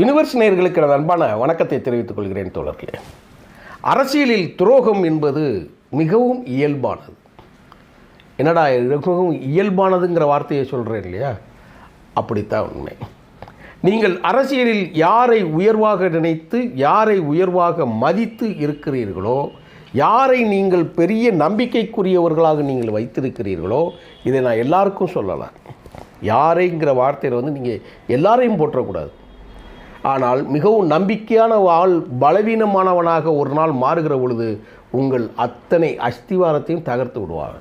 Universe நேர்களுக்கு எனது அன்பான வணக்கத்தை தெரிவித்துக் கொள்கிறேன் தோழர்களே. அரசியலில் துரோகம் என்பது மிகவும் இயல்பானது. என்னடா மிகவும் இயல்பானதுங்கிற வார்த்தையை சொல்கிறேன் இல்லையா? அப்படித்தான் உண்மை. நீங்கள் அரசியலில் யாரை உயர்வாக நினைத்து யாரை உயர்வாக மதித்து இருக்கிறீர்களோ யாரை நீங்கள் பெரிய நம்பிக்கைக்குரியவர்களாக நீங்கள் வைத்திருக்கிறீர்களோ இதை நான் எல்லாருக்கும் சொல்லலாம். யாரைங்கிற வார்த்தையில் வந்து நீங்கள் எல்லாரையும் போற்றக்கூடாது. ஆனால் மிகவும் நம்பிக்கையான ஆள் பலவீனமானவனாக ஒரு நாள் மாறுகிற பொழுது உங்கள் அத்தனை அஸ்திவாரத்தையும் தகர்த்து விடுவாங்க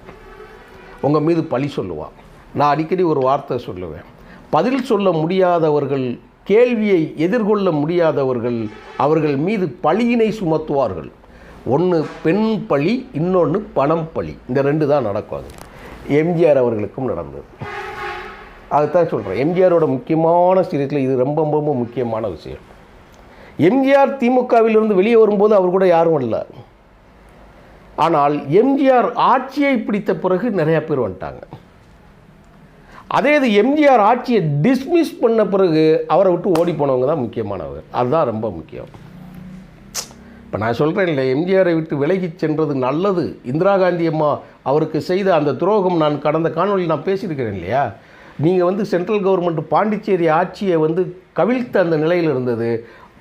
உங்கள் மீது பழி சொல்லுவான் நான் அடிக்கடி ஒரு வார்த்தை சொல்லுவேன். பதில் சொல்ல முடியாதவர்கள் கேள்வியை எதிர்கொள்ள முடியாதவர்கள் அவர்கள் மீது பழியினை சுமத்துவார்கள். ஒன்று பெண் பழி இன்னொன்று பணம் பழி. இந்த ரெண்டு தான் நடக்கும் அது. எம்ஜிஆர் அவர்களுக்கும் நடந்தது. அதுதான் சொல்கிறேன் எம்ஜிஆரோட முக்கியமான சீரியஸில் இது ரொம்ப ரொம்ப முக்கியமான விஷயம். எம்ஜிஆர் திமுகவிலிருந்து வெளியே வரும்போது அவர் கூட யாரும் இல்லை ஆனால் எம்ஜிஆர் ஆட்சியை பிடித்த பிறகு நிறையா பேர் வந்துட்டாங்க. அதே இது எம்ஜிஆர் ஆட்சியை டிஸ்மிஸ் பண்ண பிறகு அவரை விட்டு ஓடி போனவங்க தான் முக்கியமானவர். அதுதான் ரொம்ப முக்கியம். இப்போ நான் சொல்கிறேன் இல்லை எம்ஜிஆரை விட்டு விலகிச் சென்றது நல்லது. இந்திரா காந்தி அம்மா அவருக்கு செய்த அந்த துரோகம் நான் கடந்த காணொலியில் நான் பேசியிருக்கிறேன் இல்லையா? நீங்கள் வந்து சென்ட்ரல் கவர்மெண்ட் பாண்டிச்சேரி ஆட்சியை வந்து கவிழ்த்த அந்த நிலையில் இருந்தது.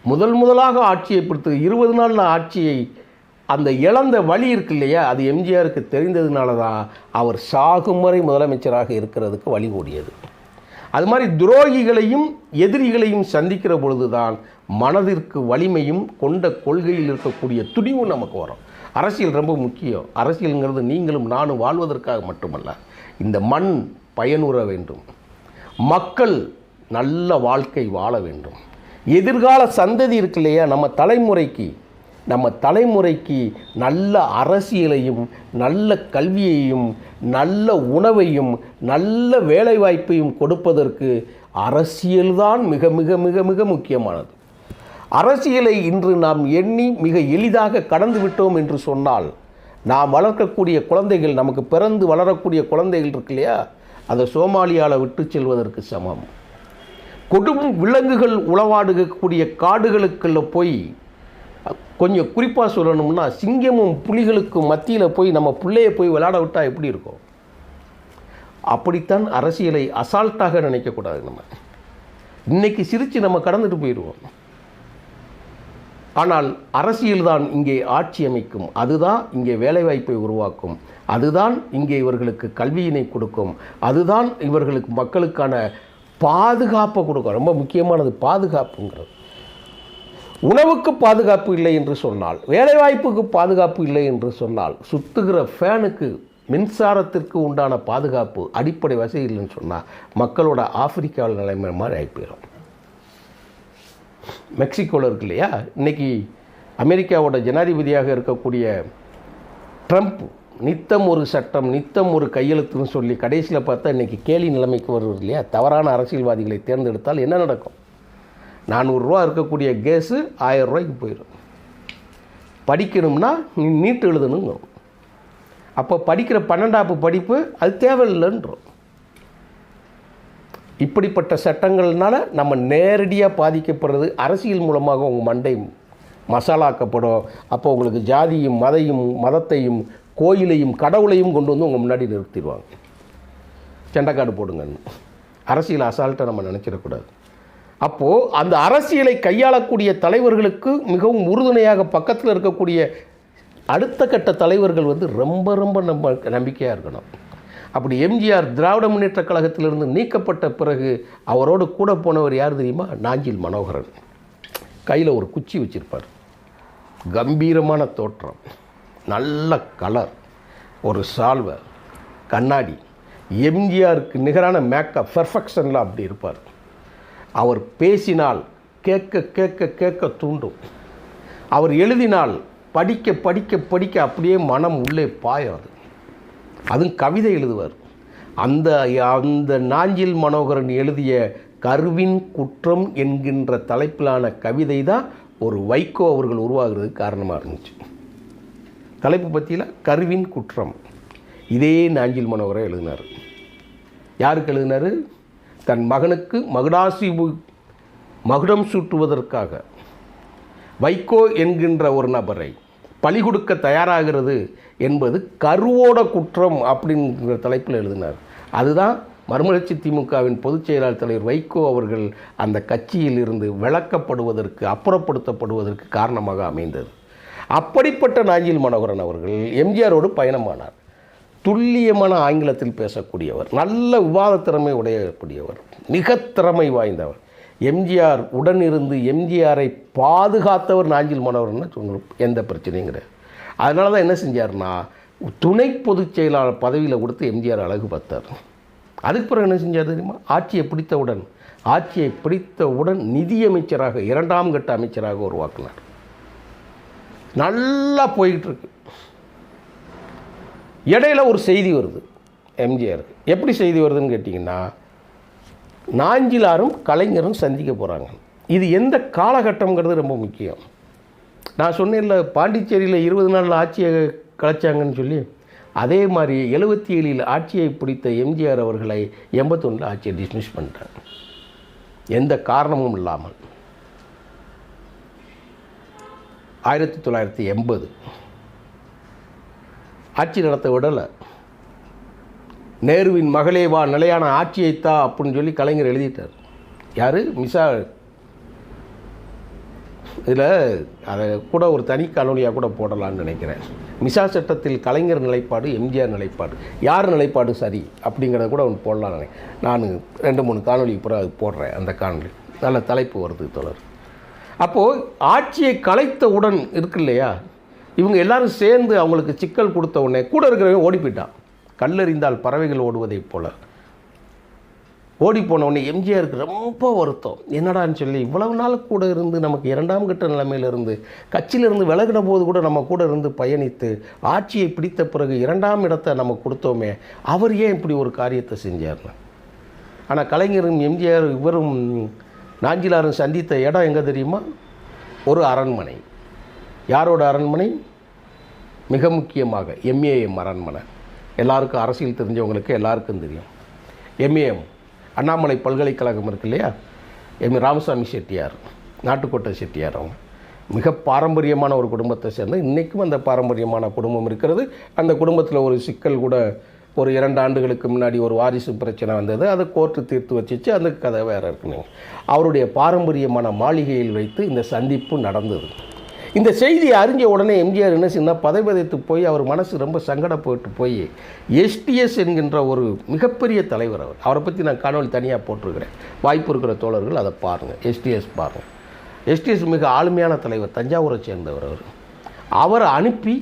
முதல் முதலாக ஆட்சியை பிடித்து இருபது நாள் ஆட்சியை அந்த இழந்த வழி இருக்கு இல்லையா? அது எம்ஜிஆருக்கு தெரிந்ததுனால தான் அவர் சாகும் வரை முதலமைச்சராக இருக்கிறதுக்கு வழி கூடியது அது மாதிரி துரோகிகளையும் எதிரிகளையும் சந்திக்கிற பொழுதுதான் மனதிற்கு வலிமையும் கொண்ட கொள்கையில் இருக்கக்கூடிய துணிவும் நமக்கு வரும். அரசியல் ரொம்ப முக்கியம். அரசியலுங்கிறது நீங்களும் நானும் வாழ்வதற்காக மட்டுமல்ல. இந்த மண் பயனுற வேண்டும். மக்கள் நல்ல வாழ்க்கை வாழ வேண்டும். எதிர்கால சந்ததி இருக்கு இல்லையா? நம்ம தலைமுறைக்கு நம்ம தலைமுறைக்கு நல்ல அரசியலையும் நல்ல கல்வியையும் நல்ல உணவையும் நல்ல வேலைவாய்ப்பையும் கொடுப்பதற்கு அரசியல்தான் மிக மிக மிக மிக முக்கியமானது. அரசியலை இன்று நாம் எண்ணி மிக எளிதாக கடந்து விட்டோம் என்று சொன்னால் நாம் வளர்க்கக்கூடிய குழந்தைகள் நமக்கு பிறந்து வளரக்கூடிய குழந்தைகள் இருக்கு இல்லையா? அதை சோமாலியாவில் விட்டு செல்வதற்கு சமம். கொடும் விலங்குகள் உளவாடுகக்கூடிய காடுகளுக்குள்ள போய் கொஞ்சம் குறிப்பாக சொல்லணும்னா சிங்கமும் புலிகளுக்கும் மத்தியில் போய் நம்ம பிள்ளைய போய் விளையாட விட்டால் எப்படி இருக்கும்? அப்படித்தான் அரசியலை அசால்ட்டாக நினைக்கக்கூடாது நம்ம. இன்றைக்கி சிரித்து நம்ம கடந்துட்டு போயிடுவோம். ஆனால் அரசியல்தான் இங்கே ஆட்சி அமைக்கும். அதுதான் இங்கே வேலைவாய்ப்பை உருவாக்கும். அதுதான் இங்கே இவர்களுக்கு கல்வியினை கொடுக்கும். அதுதான் இவர்களுக்கு மக்களுக்கான பாதுகாப்பை கொடுக்கும். ரொம்ப முக்கியமானது பாதுகாப்புங்கிறது. உணவுக்கு பாதுகாப்பு இல்லை என்று சொன்னால் வேலைவாய்ப்புக்கு பாதுகாப்பு இல்லை என்று சொன்னால் சுத்துகிற ஃபேனுக்கு மின்சாரத்திற்கு உண்டான பாதுகாப்பு அடிப்படை வசதி இல்லைன்னு சொன்னால் மக்களோட ஆப்பிரிக்காவில் நிலைமை மாதிரி ஆகி போயிடும். மெக்சிகோவில் இருக்கு இல்லையா? இன்றைக்கி அமெரிக்காவோட ஜனாதிபதியாக இருக்கக்கூடிய ட்ரம்ப் நித்தம் ஒரு சட்டம் நித்தம் ஒரு கையெழுத்துன்னு சொல்லி கடைசியில் பார்த்தா இன்றைக்கி கேலி நிலைமைக்கு வருவது இல்லையா? தவறான அரசியல்வாதிகளை தேர்ந்தெடுத்தால் என்ன நடக்கும்? நானூறுரூவா இருக்கக்கூடிய கேஸு ஆயிரம் ரூபாய்க்கு போயிடும். படிக்கணும்னா நீ நீட்டு எழுதணுங்க அப்போ படிக்கிற பன்னெண்டாப்பு படிப்பு அது தேவையில்லைன்றோம். இப்படிப்பட்ட சட்டங்கள்னால நம்ம நேரடியாக பாதிக்கப்படுறது அரசியல் மூலமாக உங்கள் மண்டை மசாலாக்கப்படும். அப்போ உங்களுக்கு ஜாதியும் மதையும் மதத்தையும் கோயிலையும் கடவுளையும் கொண்டு வந்து உங்கள் முன்னாடி நிறுத்திடுவாங்க. செண்டக்காடு போடுங்கன்னு. அரசியல் அசால்ட்டை நம்ம நினச்சிடக்கூடாது. அப்போது அந்த அரசியலை கையாளக்கூடிய தலைவர்களுக்கு மிகவும் உறுதுணையாக பக்கத்தில் இருக்கக்கூடிய அடுத்த கட்ட தலைவர்கள் வந்து ரொம்ப ரொம்ப நம்ப நம்பிக்கையாக இருக்கணும். அப்படி எம்ஜிஆர் திராவிட முன்னேற்ற கழகத்திலிருந்து நீக்கப்பட்ட பிறகு அவரோடு கூட போனவர் யார் தெரியுமா? நாஞ்சில் மனோகரன். கையில் ஒரு குச்சி வச்சுருப்பார். கம்பீரமான தோற்றம். நல்ல கலர் ஒரு சால்வர் கண்ணாடி. எம்ஜிஆருக்கு நிகரான மேக்கப் பெர்ஃபெக்ஷனில் அப்படி இருப்பார். அவர் பேசினால் கேட்க கேட்க கேட்க தூண்டும். அவர் எழுதினால் படிக்க படிக்க படிக்க அப்படியே மனம் உள்ளே பாயும் அது அதுவும் கவிதை எழுதுவார். அந்த அந்த நாஞ்சில் மனோகரன் எழுதிய கருவின் குற்றம் என்கின்ற தலைப்பிலான கவிதை தான் ஒரு வைகோ அவர்கள் உருவாகிறதுக்கு காரணமாக இருந்துச்சு. தலைப்பு பற்றியில் கருவின் குற்றம். இதே நாஞ்சில் மனோகரை எழுதினார். யாருக்கு எழுதினார்? தன் மகனுக்கு மகுடாசி மகுடம் சூட்டுவதற்காக. வைகோ என்கின்ற ஒரு நபரை பழி கொடுக்க தயாராகிறது என்பது கருவோட குற்றம் அப்படிங்கிற தலைப்பில் எழுதினார். அதுதான் மறுமலர்ச்சி திமுகவின் பொதுச் செயலாளர் தலைவர் வைகோ அவர்கள் அந்த கட்சியில் இருந்து விளக்கப்படுவதற்கு அப்புறப்படுத்தப்படுவதற்கு காரணமாக அமைந்தது. அப்படிப்பட்ட நாஞ்சில் மனோகரன் அவர்கள் எம்ஜிஆரோடு பயணமானார். துல்லியமான ஆங்கிலத்தில் பேசக்கூடியவர் நல்ல விவாத திறமை உடையக்கூடியவர் மிக திறமை வாய்ந்தவர். எம்ஜிஆர் உடன் இருந்து எம்ஜிஆரை பாதுகாத்தவர் நாஞ்சில் மனோகரன் சொன்னோம் எந்த பிரச்சனையும் கிடையாது. அதனால தான் என்ன செஞ்சார்னா துணை பொதுச் செயலாளர் பதவியில் கொடுத்து எம்ஜிஆர் அழகு பார்த்தார். அதுக்கு பிறகு என்ன செஞ்சார் தெரியுமா? ஆட்சியை பிடித்தவுடன் ஆட்சியை பிடித்தவுடன் நிதியமைச்சராக இரண்டாம் கட்ட அமைச்சராக உருவாக்கினார். நல்லா போய்கிட்டு இருக்கு இடையில ஒரு செய்தி வருது எம்ஜிஆர் எப்படி செய்தி வருதுன்னு கேட்டிங்கன்னா நாஞ்சிலாரும் கலைஞரும் சந்திக்க போகிறாங்க இது எந்த காலகட்டம்ங்கிறது ரொம்ப முக்கியம். நான் சொன்னேன்ல பாண்டிச்சேரியில் இருபது நாளில் ஆட்சியை கலைச்சாங்கன்னு சொல்லி அதே மாதிரி எழுபத்தி ஏழில் ஆட்சியை பிடித்த எம்ஜிஆர் அவர்களை எண்பத்தொன்னில் ஆட்சியை டிஸ்மிஸ் பண்ணிட்டாங்க. எந்த காரணமும் இல்லாமல். ஆயிரத்தி தொள்ளாயிரத்தி எண்பது. ஆட்சி நடத்த விடலை. நேருவின் மகளே வா நிலையான ஆட்சியைத்தா அப்படின்னு சொல்லி கலைஞர் எழுதிட்டார். யார்? மிசா. இதில் அதை கூட ஒரு தனி காணொலியாக கூட போடலான்னு நினைக்கிறேன். மிசா சட்டத்தில் கலைஞர் நிலைப்பாடு எம்ஜிஆர் நிலைப்பாடு. யார் நிலைப்பாடு சரி? அப்படிங்கிறத கூட ஒன்று போடலாம் நினைக்கிறேன். நான் ரெண்டு மூணு காணொலி பூரா அது போடுறேன் அந்த காணொலி நல்ல தலைப்பு வருது தொடர். அப்போது ஆட்சியை கலைத்தவுடன் இருக்கு இல்லையா? இவங்க எல்லாரும் சேர்ந்து அவங்களுக்கு சிக்கல் கொடுத்த உடனே கூட இருக்கிறவங்க ஓடி போயிட்டான். கல்லறிந்தால் பறவைகள் ஓடுவதைப் போல. ஓடி போன உடனே எம்ஜிஆருக்கு ரொம்ப வருத்தம். என்னடான்னு சொல்லி இவ்வளவு நாள் கூட இருந்து நமக்கு இரண்டாம் கட்ட நிலைமையிலிருந்து கட்சியிலிருந்து விலகின போது கூட நம்ம கூட இருந்து பயணித்து ஆட்சியை பிடித்த பிறகு இரண்டாம் இடத்தை நம்ம கொடுத்தோமே அவர் ஏன் இப்படி ஒரு காரியத்தை செஞ்சார்னு? ஆனால் கலைஞரும் எம்ஜிஆர் இவரும் நாஞ்சிலாரன் சந்தித்த இடம் எங்கே தெரியுமா? ஒரு அரண்மனை. யாரோட அரண்மனை? மிக முக்கியமாக எம்ஏஎம் அரண்மனை. எல்லாருக்கும் அரசியல் தெரிஞ்சவங்களுக்கு எல்லாருக்கும் தெரியும். எம்ஏஎம் அண்ணாமலை பல்கலைக்கழகம் இருக்கு இல்லையா? எம் ராமசாமி செட்டியார் நாட்டுக்கோட்டை செட்டியார் அவங்க. மிக பாரம்பரியமான ஒரு குடும்பத்தை சேர்ந்து இன்றைக்கும் அந்த பாரம்பரியமான குடும்பம் இருக்கிறது. அந்த குடும்பத்தில் ஒரு சிக்கல் கூட ஒரு இரண்டு ஆண்டுகளுக்கு முன்னாடி ஒரு வாரிசு பிரச்சனை வந்தது. அதை கோர்ட்டு தீர்த்து வச்சிச்சு. அந்த கதை வேறு இருக்குங்க. அவருடைய பாரம்பரியமான மாளிகையில் வைத்து இந்த சந்திப்பு நடந்தது. இந்த செய்தியை அறிஞ்ச உடனே எம்ஜிஆர் என்ன செய்யணும்னா பதைபதைத்து போய் அவர் மனசு ரொம்ப சங்கடப்பட்டு போய் எஸ்டிஎஸ் என்கின்ற ஒரு மிகப்பெரிய தலைவர் அவர். அவரை பற்றி நான் காணொலி தனியாக போட்டிருக்கிறேன். வாய்ப்பு இருக்கிற தோழர்கள் அதை பாருங்கள் எஸ்டிஎஸ் பாருங்கள் எஸ்டிஎஸ் மிக ஆளுமையான தலைவர் தஞ்சாவூரை சேர்ந்தவர் அவர். அவரை அனுப்பி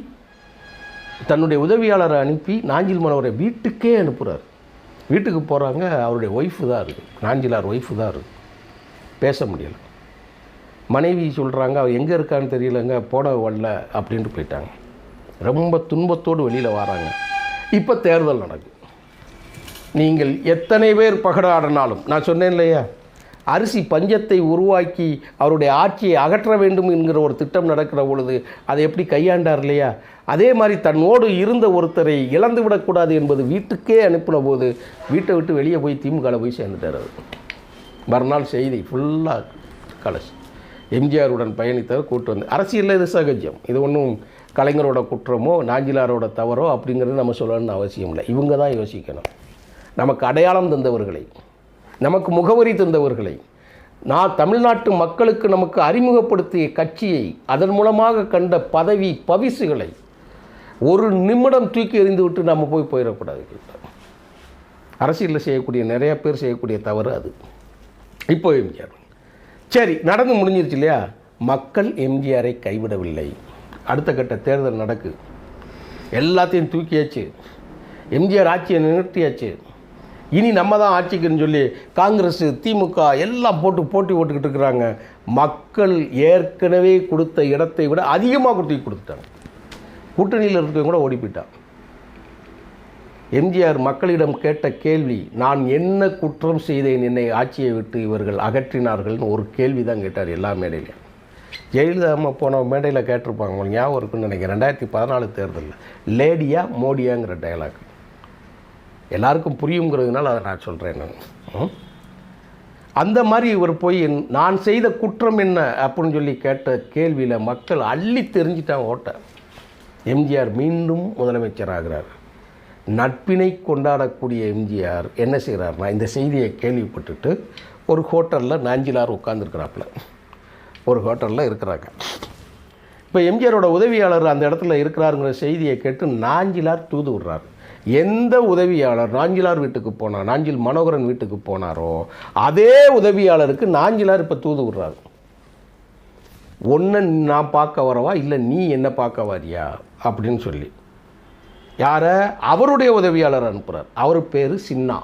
தன்னுடைய உதவியாளரை அனுப்பி நாஞ்சில் மனோரை வீட்டுக்கே அனுப்புகிறார் வீட்டுக்கு போகிறாங்க அவருடைய ஒய்ஃபு தான் இருக்குது நாஞ்சிலார் ஒய்ஃபு தான் இருக்குது பேச முடியலை. மனைவி சொல்கிறாங்க அவர் எங்கே இருக்கான்னு தெரியலங்க போட வரல அப்படின்ட்டு போயிட்டாங்க. ரொம்ப துன்பத்தோடு வெளியில் வராங்க. இப்போ தேர்தல் நடக்குது. நீங்கள் எத்தனை பேர் பகடாடினாலும் நான் சொன்னேன் இல்லையா? அரிசி பஞ்சத்தை உருவாக்கி அவருடைய ஆட்சியை அகற்ற வேண்டும் என்கிற ஒரு திட்டம் நடக்கிற பொழுது அதை எப்படி கையாண்டார் இல்லையா? அதே மாதிரி தன்னோடு இருந்த ஒருத்தரை இழந்து விடக்கூடாது என்பது வீட்டுக்கே அனுப்பின போது வீட்டை விட்டு வெளியே போய் திமுகவில் போய் சேர்ந்துட்டார் அவர். மறுநாள் செய்தி ஃபுல்லாக கலசி. எம்ஜிஆருடன் பயணித்தவர் கூட்டு வந்து அரசியலில் இது சகஜம். இது ஒன்றும் கலைஞரோட குற்றமோ நாஞ்சிலாரோட தவறோ அப்படிங்கிறது நம்ம சொல்லணும்னு அவசியம் இல்லை. இவங்க தான் யோசிக்கணும். நமக்கு அடையாளம் தந்தவர்களை நமக்கு முகவரி தந்தவர்களை நான் தமிழ்நாட்டு மக்களுக்கு நமக்கு அறிமுகப்படுத்திய கட்சியை அதன் மூலமாக கண்ட பதவி பவிசுகளை ஒரு நிமிடம் தூக்கி எறிந்துவிட்டு நம்ம போய் போயிடக்கூடாது. அரசியலில் செய்யக்கூடிய நிறைய பேர் செய்யக்கூடிய தவறு அது. இப்போ எம்ஜிஆர். சரி நடந்து முடிஞ்சிருச்சு இல்லையா? மக்கள் எம்ஜிஆரை கைவிடவில்லை. அடுத்த கட்ட தேர்தல் நடக்கு. எல்லாத்தையும் தூக்கியாச்சு. எம்ஜிஆர் ஆட்சியை நிறுத்தியாச்சு. இனி நம்ம தான் ஆட்சிக்குன்னு சொல்லி காங்கிரஸ் திமுக எல்லாம் போட்டு போட்டி போட்டுக்கிட்டு இருக்கிறாங்க. மக்கள் ஏற்கனவே கொடுத்த இடத்தை விட அதிகமாக கொடுத்து கொடுத்துட்டாங்க. கூட்டணியில் இருக்கவங்க கூட ஓடி போயிட்டான் எம்ஜிஆர் மக்களிடம் கேட்ட கேள்வி நான் என்ன குற்றம் செய்தேன்? என்னை ஆட்சியை விட்டு இவர்கள் அகற்றினார்கள்னு ஒரு கேள்வி தான் கேட்டார் எல்லா மேடையிலையும் ஜெயலலிதா அம்மா போன மேடையில் கேட்டிருப்பாங்க உங்களுக்கு ஞாபகம் இருக்குன்னு நினைக்கிறேன். ரெண்டாயிரத்தி பதினாலு தேர்தலில் லேடியா மோடியாங்கிற டைலாக் எல்லாருக்கும் புரியுங்கிறதுனால அதை நான் சொல்கிறேன் நான். அந்த மாதிரி இவர் போய் நான் செய்த குற்றம் என்ன? அப்படின்னு சொல்லி கேட்ட கேள்வியில் மக்கள் அள்ளி தெரிஞ்சிட்டாங்க ஓட்ட. எம்ஜிஆர் மீண்டும் முதலமைச்சராகிறார். நட்பினை கொண்டாடக்கூடிய எம்ஜிஆர் என்ன செய்கிறார்னா இந்த செய்தியை கேள்விப்பட்டுட்டு ஒரு ஹோட்டலில் நாஞ்சிலார் உட்காந்துருக்கிறாப்புல ஒரு ஹோட்டலில் இருக்கிறாங்க. இப்போ எம்ஜிஆரோட உதவியாளர் அந்த இடத்துல இருக்கிறாருங்கிற செய்தியை கேட்டு நாஞ்சிலார் தூது விடுறாரு. எந்த உதவியாளர் நாஞ்சிலார் வீட்டுக்கு போனார் நாஞ்சில் மனோகரன் வீட்டுக்கு போனாரோ அதே உதவியாளருக்கு நாஞ்சிலார் இப்போ தூது விடுறாரு. ஒன்று நான் பார்க்க வரவா இல்லை நீ என்ன பார்க்க வரியா? அப்படின்னு சொல்லி. யாரை? அவருடைய உதவியாளர் அனுப்புகிறார் அவர் பேர் சின்னா.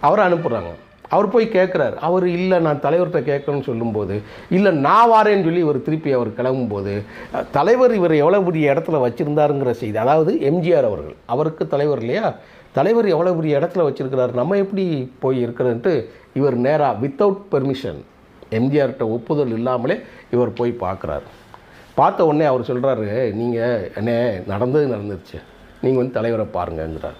அவரை அனுப்புகிறாங்க அவர் போய் கேட்குறாரு அவர் இல்லை நான் தலைவர்கிட்ட கேட்கணும்னு சொல்லும்போது இல்லை நான் வாரேன்னு சொல்லி இவர் திருப்பி அவர் கிளம்பும்போது தலைவர் இவர் எவ்வளோ பெரிய இடத்துல வச்சுருந்தாருங்கிற செய்தி அதாவது எம்ஜிஆர் அவர்கள் அவருக்கு தலைவர் இல்லையா? தலைவர் எவ்வளோ பெரிய இடத்துல வச்சுருக்கிறார்? நம்ம எப்படி போய் இருக்கிறதுன்ட்டு இவர் நேராக வித்தவுட் பெர்மிஷன் எம்ஜிஆர்கிட்ட ஒப்புதல் இல்லாமலே இவர் போய் பார்க்குறாரு பார்த்த உடனே அவர் சொல்கிறாரு நீங்கள் அண்ணே நடந்தது நடந்துருச்சு. நீங்கள் வந்து தலைவரை பாருங்கங்கிறார்.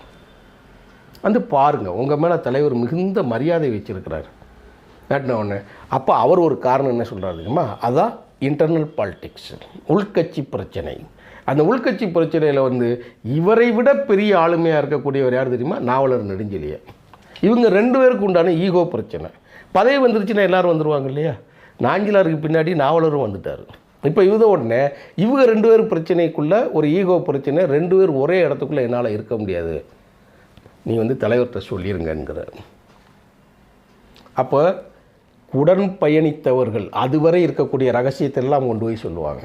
வந்து பாருங்கள் உங்கள் மேலே தலைவர் மிகுந்த மரியாதை வச்சுருக்கிறார். கேட்டின ஒன்று அப்போ அவர் ஒரு காரணம் என்ன சொல்கிறார் தெரியுமா? அதான் இன்டர்னல் பாலிட்டிக்ஸ் உள்கட்சி பிரச்சனை. அந்த உள்கட்சி பிரச்சனையில் வந்து இவரை விட பெரிய ஆளுமையாக இருக்கக்கூடியவர் யார் தெரியுமா? நாவலர் நெடுஞ்செழியன் இவங்க ரெண்டு பேருக்கு உண்டான ஈகோ பிரச்சனை. பதவி வந்துருச்சுன்னா எல்லோரும் வந்துடுவாங்க இல்லையா? நாஞ்சிலாருக்கு பின்னாடி நாவலரும் வந்துட்டார். இப்போ இவத உடனே இவங்க ரெண்டு பேர் பிரச்சனைக்குள்ளே ஒரு ஈகோ பிரச்சனை ரெண்டு பேர் ஒரே இடத்துக்குள்ளே என்னால் இருக்க முடியாது. நீ வந்து தலைவர்கிட்ட சொல்லிருங்கங்கிறார் அப்போ உடன் பயணித்தவர்கள் அதுவரை இருக்கக்கூடிய ரகசியத்தை எல்லாம் கொண்டு போய் சொல்லுவாங்க.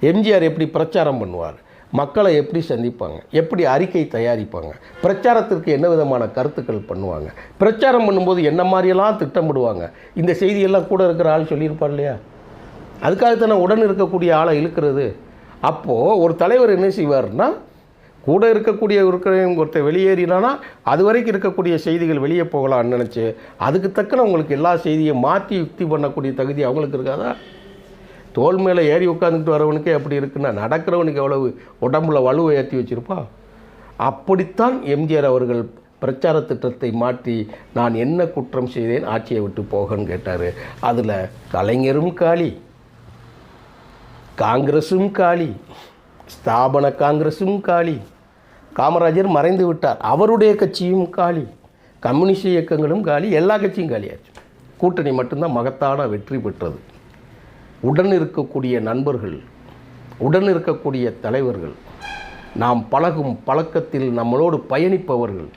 எம்ஜிஆர் எப்படி பிரச்சாரம் பண்ணுவார்? மக்களை எப்படி சந்திப்பாங்க? எப்படி அறிக்கை தயாரிப்பாங்க? பிரச்சாரத்திற்கு என்ன விதமான கருத்துக்கள் பண்ணுவாங்க? பிரச்சாரம் பண்ணும்போது என்ன மாதிரியெல்லாம் திட்டமிடுவாங்க? இந்த செய்தியெல்லாம் கூட இருக்கிற ஆள் சொல்லியிருப்பார் இல்லையா? அதுக்காகத்தானே உடன் இருக்கக்கூடிய ஆளை இழுக்கிறது? அப்போது ஒரு தலைவர் என்ன செய்வார்னா கூட இருக்கக்கூடிய இருக்கிற ஒருத்தர் வெளியேறினானா அது வரைக்கும் இருக்கக்கூடிய செய்திகள் வெளியே போகலாம்னு நினச்சி அதுக்கு தக்கன உங்களுக்கு எல்லா செய்தியும் மாற்றி யுக்தி பண்ணக்கூடிய தகுதி அவங்களுக்கு இருக்காதா? தோல் மேலே ஏறி உட்காந்துட்டு வரவனுக்கே அப்படி இருக்குன்னா நடக்கிறவனுக்கு எவ்வளவு உடம்புல வலுவை ஏற்றி வச்சிருப்பா? அப்படித்தான் எம்ஜிஆர் அவர்கள் பிரச்சார திட்டத்தை மாற்றி நான் என்ன குற்றம் செய்தேன் ஆட்சியை விட்டு போகன்னு கேட்டார். அதில் கலைஞரும் காலி காங்கிரஸும் காலி ஸ்தாபன காங்கிரஸும் காலி காமராஜர் மறைந்து விட்டார். அவருடைய கட்சியும் காலி. கம்யூனிஸ்ட் இயக்கங்களும் காலி. எல்லா கட்சியும் காலியாச்சு. கூட்டணி மட்டும்தான் மகத்தான வெற்றி பெற்றது. உடன் இருக்கக்கூடிய நண்பர்கள் உடன் இருக்கக்கூடிய தலைவர்கள் நாம் பழகும் பழக்கத்தில் நம்மளோடு பயணிப்பவர்கள்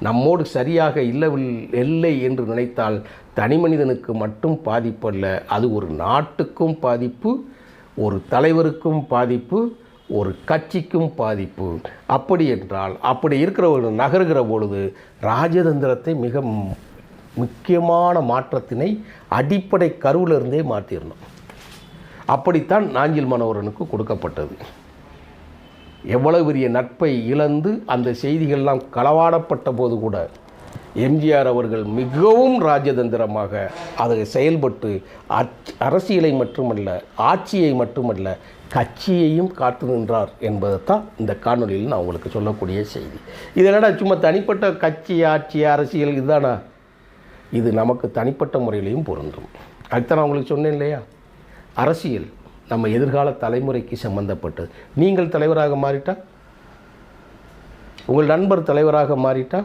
நம்மோடு சரியாக இல்லவில் இல்லை என்று நினைத்தால் தனி மனிதனுக்கு மட்டும் பாதிப்பு அல்ல அது ஒரு நாட்டுக்கும் பாதிப்பு ஒரு தலைவருக்கும் பாதிப்பு ஒரு கட்சிக்கும் பாதிப்பு. அப்படி என்றால் அப்படி இருக்கிறவர்கள் நகருகிற பொழுது ராஜதந்திரத்தை மிக முக்கியமான மாற்றத்தினை அடிப்படை கருவிலிருந்தே மாற்றிடணும். அப்படித்தான் நாஞ்சில் மனோகரனுக்கு கொடுக்கப்பட்டது. எவ்வளவு பெரிய நட்பை இழந்து அந்த செய்திகள்லாம் களவாடப்பட்ட போது கூட எம்ஜிஆர் அவர்கள் மிகவும் ராஜதந்திரமாக அதை செயல்பட்டு அச்- அரசியலை மட்டுமல்ல ஆட்சியை மட்டுமல்ல கட்சியையும் காத்து நின்றார் என்பதைத்தான் இந்த காணொலியில் நான் உங்களுக்கு சொல்லக்கூடிய செய்தி. இது என்னடா சும்மா தனிப்பட்ட கட்சி ஆட்சி அரசியல் இதுதானா? இது நமக்கு தனிப்பட்ட முறையிலையும் பொருந்தும். அதுதான் நான் உங்களுக்கு சொன்னேன் இல்லையா? அரசியல் நம்ம எதிர்கால தலைமுறைக்கு சம்பந்தப்பட்டது. நீங்கள் தலைவராக மாறிட்டா? உங்கள் நண்பர் தலைவராக மாறிட்டா?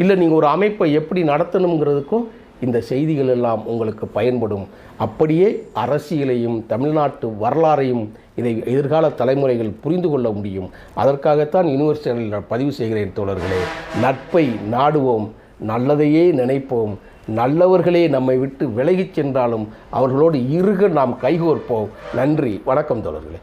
இல்லை நீங்கள் ஒரு அமைப்பை எப்படி நடத்தணுங்கிறதுக்கும் இந்த செய்திகள் எல்லாம் உங்களுக்கு பயன்படும். அப்படியே அரசியலையும் தமிழ்நாட்டு வரலாறையும் இதை எதிர்கால தலைமுறைகள் புரிந்து கொள்ள முடியும். அதற்காகத்தான் யூனிவர்சிட்டியில் நான் பதிவு செய்கிறேன் தோழர்களே. நட்பை நாடுவோம் நல்லதையே நினைப்போம். நல்லவர்களே நம்மை விட்டு விலகிச் சென்றாலும் அவர்களோடு இருக நாம் கைகோர்ப்போம். நன்றி வணக்கம் தோழர்களே.